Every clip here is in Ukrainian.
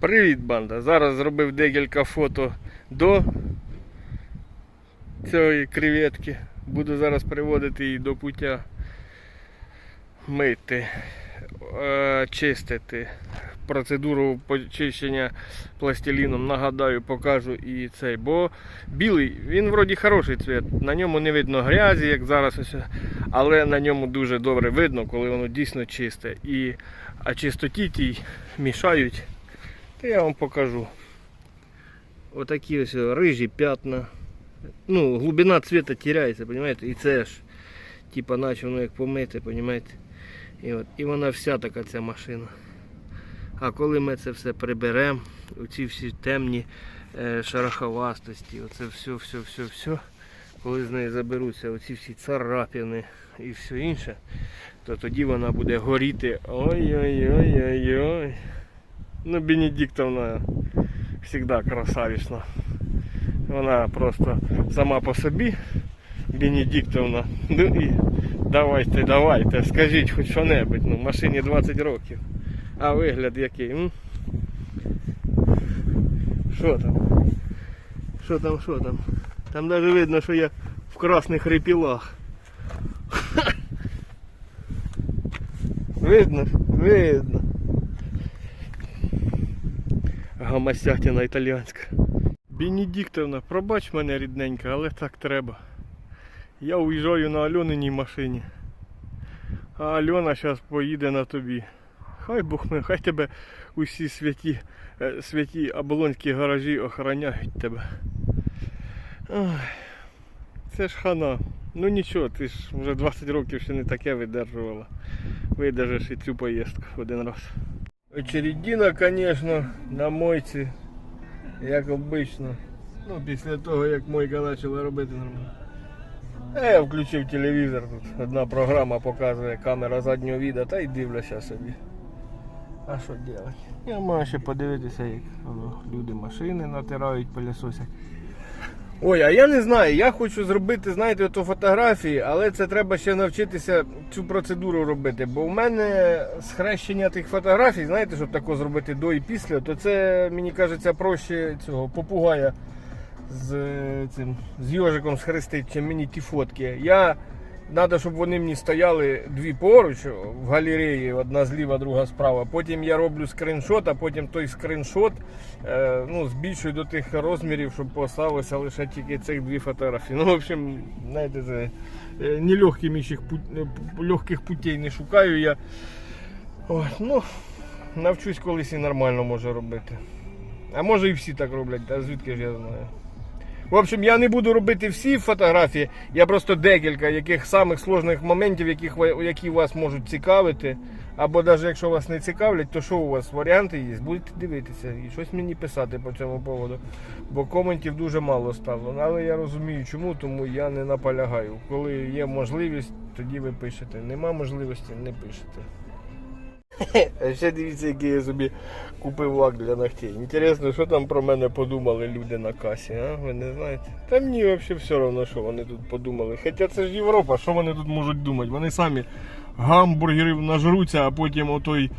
Привіт, банда! Зараз зробив декілька фото до цієї креветки. Буду зараз приводити її до пуття мити, е, чистити. Процедуру почищення пластиліном нагадаю, покажу і цей. Бо білий, він вроді хороший цвіт. На ньому не видно грязі, як зараз ось, але на ньому дуже добре видно, коли воно дійсно чисте. І, а чистоті тій мішають. Та я вам покажу. Отакі ось рижі п'ятна. Ну, глибина цвіта теряється, понимаете? І це ж, типа, наче воно як помити, понимаете? І, от, і вона вся така ця машина. А коли ми це все приберемо, оці всі темні е, шероховастості, оце все, все, все, все, коли з неї заберуться оці всі царапини і все інше, то тоді вона буде горіти. Ой-ой-ой-ой-ой. Ну, Бенедиктовна завжди красавічна. Вона просто сама по собі, Бенедиктовна. Ну і давайте, давайте, скажіть хоч що-небудь. Ну, машині 20 років. А вигляд який? М? Що там? Що там, що там? Там навіть видно, що я в красних репілах. Видно? ж? Видно. Гамасятина італіянська. Бенедиктовна, пробач мене рідненька, але так треба. Я уїжджаю на Альониній машині. А Альона зараз поїде на тобі. Хай Бог ми, хай тебе усі святі, е, святі оболонські гаражі охороняють тебе. Це ж хана. Ну нічого, ти ж вже 20 років ще не таке видержувала. Видержиш і цю поїздку один раз. Очередина, звісно, на мойці, як обично. Ну, після того, як мойка почала робити нормально. А я включив телевізор, тут одна програма показує камера заднього віда, та й дивлюся собі. А що робити? Я маю ще подивитися, як люди машини натирають, пилісосять. Ой, а я не знаю, я хочу зробити, знаєте, ото фотографії, але це треба ще навчитися цю процедуру робити. Бо в мене схрещення тих фотографій, знаєте, щоб тако зробити до і після, то це, мені кажеться, проще цього попугая з е, цим з йожиком схрестити, чим мені ті фотки. Я Треба, щоб вони мені стояли дві поруч в галереї, одна зліва, друга справа. Потім я роблю скріншот, а потім той скріншот е, ну, збільшую до тих розмірів, щоб поставилося лише тільки цих дві фотографії. Ну, в общем, знаєте, це е, нелегких легких путей не шукаю я. Ой, ну, навчусь колись і нормально можу робити. А може і всі так роблять, а звідки ж я знаю. В общем, я не буду робити всі фотографії, я просто декілька яких самих сложних моментів, яких, які вас можуть цікавити. Або навіть якщо вас не цікавлять, то що у вас варіанти є? Будете дивитися і щось мені писати по цьому поводу. Бо коментів дуже мало стало. Але я розумію чому, тому я не наполягаю. Коли є можливість, тоді ви пишете. Нема можливості, не пишете. Ще дивіться, який я собі купив лак для ногтей. Інтересно, що там про мене подумали люди на касі, а? Ви не знаєте? Та мені взагалі все одно, що вони тут подумали. Хоча це ж Європа, що вони тут можуть думати? Вони самі гамбургерів нажруться, а потім отой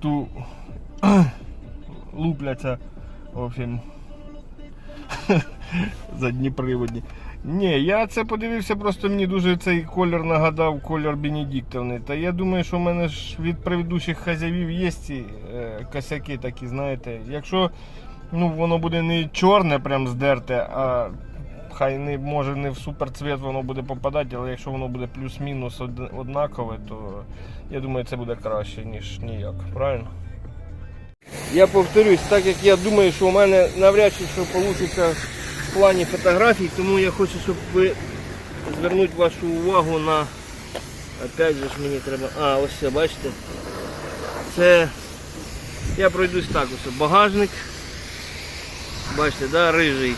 ту лупляться. В общем, задніприводні. Ні, я це подивився, просто мені дуже цей колір нагадав колір Бенедиктовни. Та я думаю, що в мене ж від предыдущих хазяїв є ці е, косяки такі, знаєте. Якщо ну, воно буде не чорне, прям здерте, а хай не може не в суперцвіт воно буде попадати, але якщо воно буде плюс-мінус од- однакове, то я думаю, це буде краще, ніж ніяк. Правильно? Я повторюсь, так як я думаю, що у мене навряд чи що вийде в плані фотографій, тому я хочу, щоб ви звернути вашу увагу на. Опять же ж мені треба. А, ось все, бачите. Це я пройдусь так ось. Багажник. Бачите, да, рижий.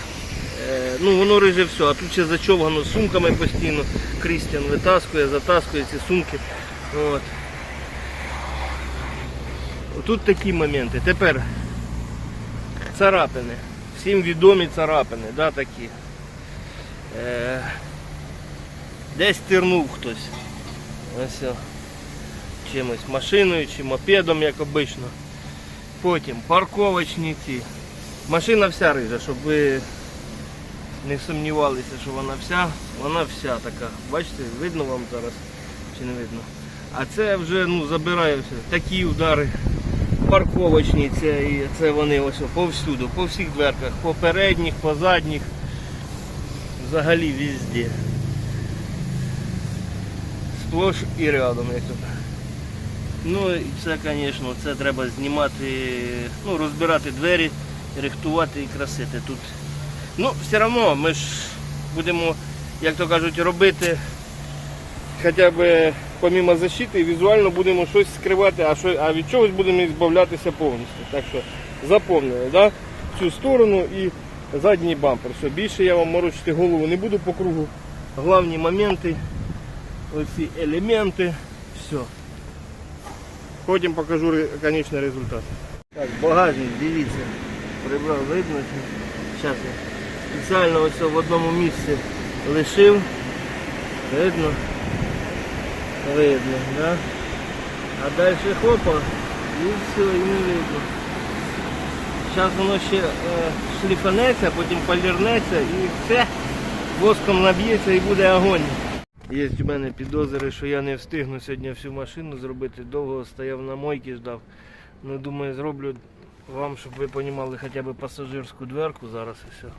Е, ну воно риже все, а тут ще зачовгано сумками постійно. Крістіан витаскує, затаскує ці сумки. От. Тут такі моменти. Тепер царапини. Всім відомі царапини, да, такі. Е, десь тирнув хтось. Ось. Чимось машиною чи мопедом, як обично. Потім парковочні ці. Машина вся рижа, щоб ви не сумнівалися, що вона вся, вона вся така. Бачите, видно вам зараз чи не видно. А це вже ну, забирає все. Такі удари. Парковочні, це, це вони ось повсюду, по всіх дверках, по передніх, по задніх, взагалі везде. Сплош і рядом, як тут. Ну і це, звісно, це треба знімати, ну, розбирати двері, рихтувати і красити тут. Ну, все одно ми ж будемо, як то кажуть, робити хоча б помімо защити, візуально будемо щось скривати, а, що, а від чогось будемо збавлятися повністю. Так що заповнили, да? цю сторону і задній бампер. Все, більше я вам морочити голову не буду по кругу. Головні моменти, оці елементи, все. Потім покажу конечний результат. Так, багажник, дивіться, прибрав, видно. Зараз я спеціально ось в одному місці лишив. Видно? Видно, да? А далі хопа і все, і не видно. Зараз воно ще е, шліфанеться, потім полірнеться і все воском наб'ється і буде огонь. Є в мене підозри, що я не встигну сьогодні всю машину зробити. Довго стояв на мойці, ждав. Ну думаю, зроблю вам, щоб ви розуміли хоча б пасажирську дверку зараз і все.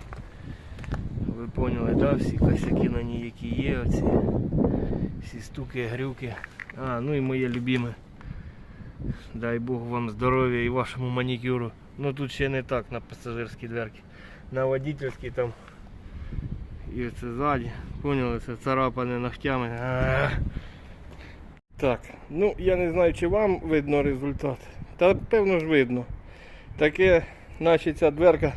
Ви поняли, да? всі косяки на ній, які є, оці всі стуки, грюки. А, ну і моє любиме. Дай Бог вам здоров'я і вашому манікюру. Ну тут ще не так на пасажирській дверці. На водительській там і це ззаді. Поняли, це царапане ногтями. А. Так, ну я не знаю, чи вам видно результат. Та певно ж видно. Таке, наче ця дверка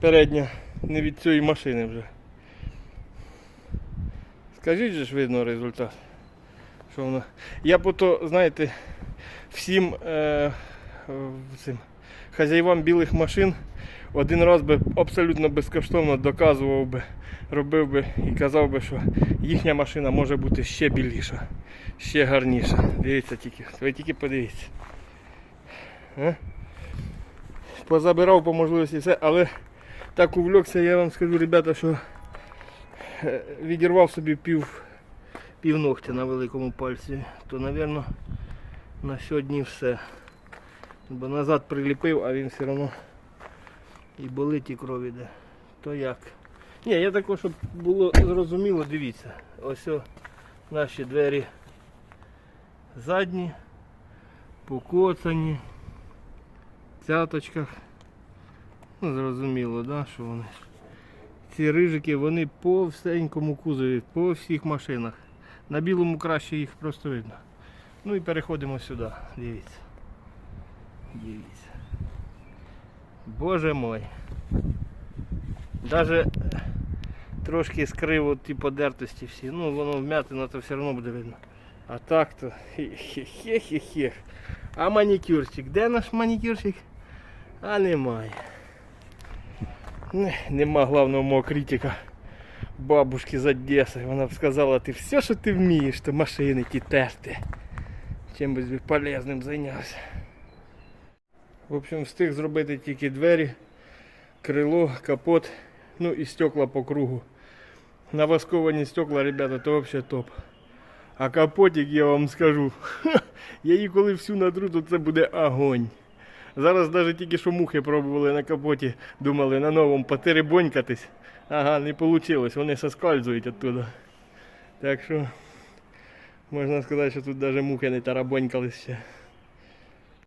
передня не від цієї машини вже. Скажіть же ж видно результат. Що воно. Я по то, знаєте, всім е, цим, хазяївам білих машин один раз би абсолютно безкоштовно доказував би, робив би і казав би, що їхня машина може бути ще біліша, ще гарніша. Дивіться тільки, ви тільки подивіться. Е? Позабирав по можливості все, але так увлекся, я вам скажу, ребята, що е, відірвав собі пів, пів ногтя на великому пальці, то, напевно, на сьогодні все. Бо назад приліпив, а він все одно і болить, і кров іде. То як? Ні, я також, щоб було зрозуміло, дивіться. Ось о, наші двері задні, покоцані, в цяточках. Ну, зрозуміло, да, що вони. Ці рижики, вони по всенькому кузові, по всіх машинах. На білому краще їх просто видно. Ну і переходимо сюди. Дивіться. Дивіться. Боже мой. Даже трошки скрив от ті подертості всі. Ну воно вмятина, то все одно буде видно. А так то хе-хе-хе. А манікюрчик? Де наш манікюрчик? А немає. Не, нема главного мого критика. Бабушки з Одеси. Вона б сказала, ти все, що ти вмієш, то машини ті терти. Чим би полезним зайнявся. В общем, встиг зробити тільки двері, крило, капот, ну і стекла по кругу. Навасковані стекла, ребята, то взагалі топ. А капотик, я вам скажу, я її коли всю надру, то це буде огонь. Зараз навіть тільки що мухи пробували на капоті, думали на новому потеребонькатись. Ага, не вийшло, вони соскальзують оттуда. Так що можна сказати, що тут навіть мухи не тарабонькались ще.